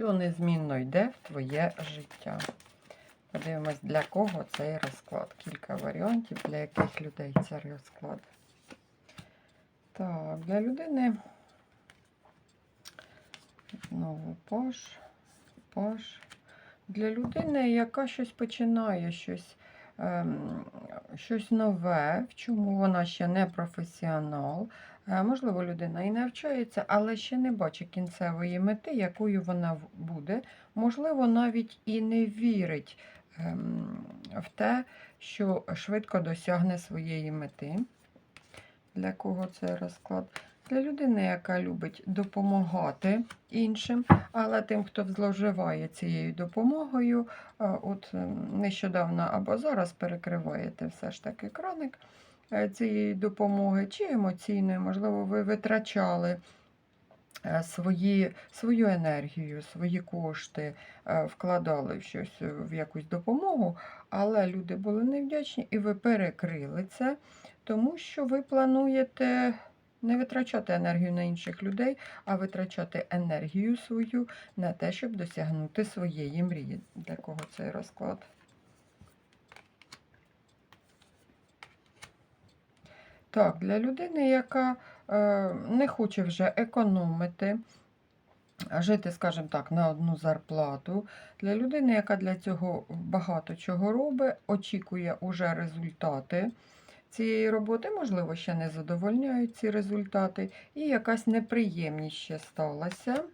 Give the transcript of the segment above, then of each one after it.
що незмінно йде в твоє життя. Подивимось, для кого цей розклад. Кілька варіантів, для яких людей цей розклад. Так, для людини знову паш, паш. Для людини, яка щось починає, щось, ем, щось нове, в чому вона ще не професіонал. Е, Можливо, людина і навчається, але ще не бачить кінцевої мети, якою вона буде. Можливо, навіть і не вірить ем, в те, що швидко досягне своєї мети. Для кого це розклад? Для людини, яка любить допомагати іншим, але тим, хто зловживає цією допомогою, е, от ем, нещодавно або зараз перекриваєте все ж таки краник цієї допомоги, чи емоційної, можливо, ви витрачали е, свої, свою енергію, свої кошти, е, вкладали в щось е, в якусь допомогу, але люди були невдячні, і ви перекрили це, тому що ви плануєте не витрачати енергію на інших людей, а витрачати енергію свою на те, щоб досягнути своєї мрії. Для кого цей розклад? Так, для людини, яка е, не хоче вже економити, жити, скажімо так, на одну зарплату. Для людини, яка для цього багато чого робить, очікує уже результати цієї роботи, можливо, ще не задовольняють ці результати, і якась неприємність ще сталася.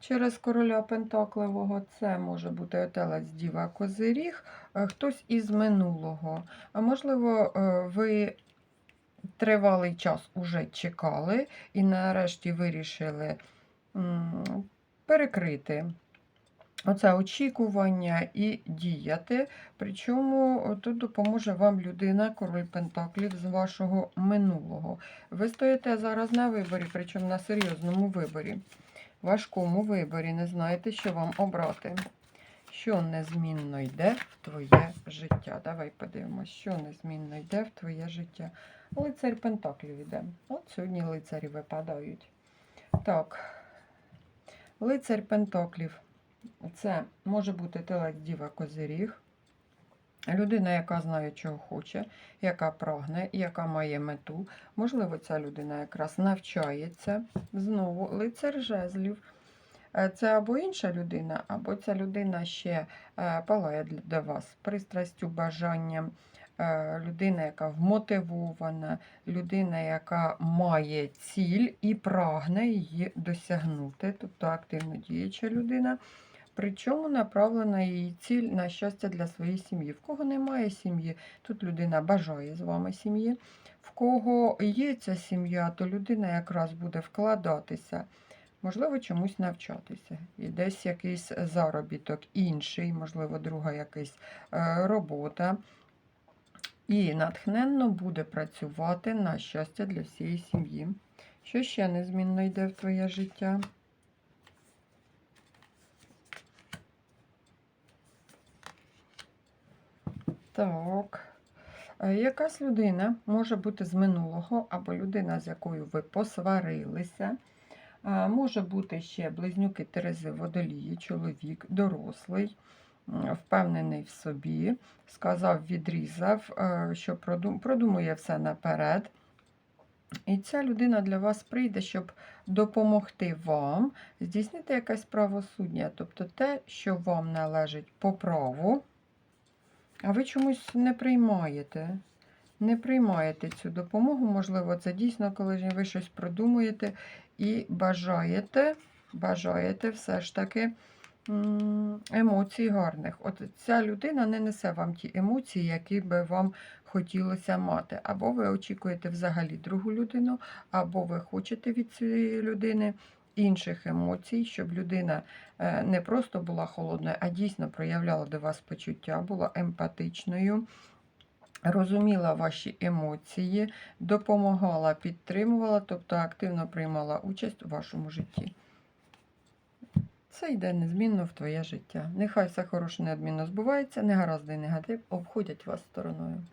Через короля Пентаклевого це може бути отелець Діва Козиріг, е, хтось із минулого. А можливо, е, ви тривалий час уже чекали і нарешті вирішили перекрити оце очікування і діяти. Причому тут допоможе вам людина, король Пентаклів з вашого минулого. Ви стоїте зараз на виборі, причому на серйозному виборі, важкому виборі, не знаєте, що вам обрати. Що незмінно йде в твоє життя? Давай подивимося, що незмінно йде в твоє життя. Лицарь Пентаклів іде. От сьогодні лицарі випадають. Так, лицарь Пентаклів. Це може бути телець Діва Козиріг. Людина, яка знає, чого хоче, яка прагне, яка має мету. Можливо, ця людина якраз навчається. Знову лицар жезлів. Е, Це або інша людина, або ця людина ще е, палає для- вас пристрастю, бажанням. Е, Людина, яка вмотивована, людина, яка має ціль і прагне її досягнути, тобто активно діюча людина. Причому направлена її ціль на щастя для своєї сім'ї. В кого немає сім'ї, тут людина бажає з вами сім'ї. В кого є ця сім'я, то людина якраз буде вкладатися, можливо, чомусь навчатися. І десь якийсь заробіток інший, можливо, друга якась е, робота. І натхненно буде працювати на щастя для всієї сім'ї. Що ще незмінно йде в твоє життя? Так. Е, Якась людина може бути з минулого, або людина, з якою ви посварилися. Може бути ще близнюки Терези Водолії, чоловік, дорослий, впевнений в собі, сказав, відрізав, е, що продумує все наперед. І ця людина для вас прийде, щоб допомогти вам здійснити якесь правосуддя, тобто те, що вам належить по праву. А ви чомусь не приймаєте. Не приймаєте цю допомогу. Можливо, це дійсно, коли ви щось продумуєте і бажаєте, бажаєте все ж таки емоцій гарних. От ця людина не несе вам ті емоції, які би вам хотілося мати. Або ви очікуєте взагалі другу людину, або ви хочете від цієї людини інших емоцій, щоб людина е, не просто була холодною, а дійсно проявляла до вас почуття, була емпатичною, розуміла ваші емоції, допомагала, підтримувала, тобто активно приймала участь у вашому житті. Це йде незмінно в твоє життя. Нехай все хороше неодмінно збувається, негаразди і негатив обходять вас стороною.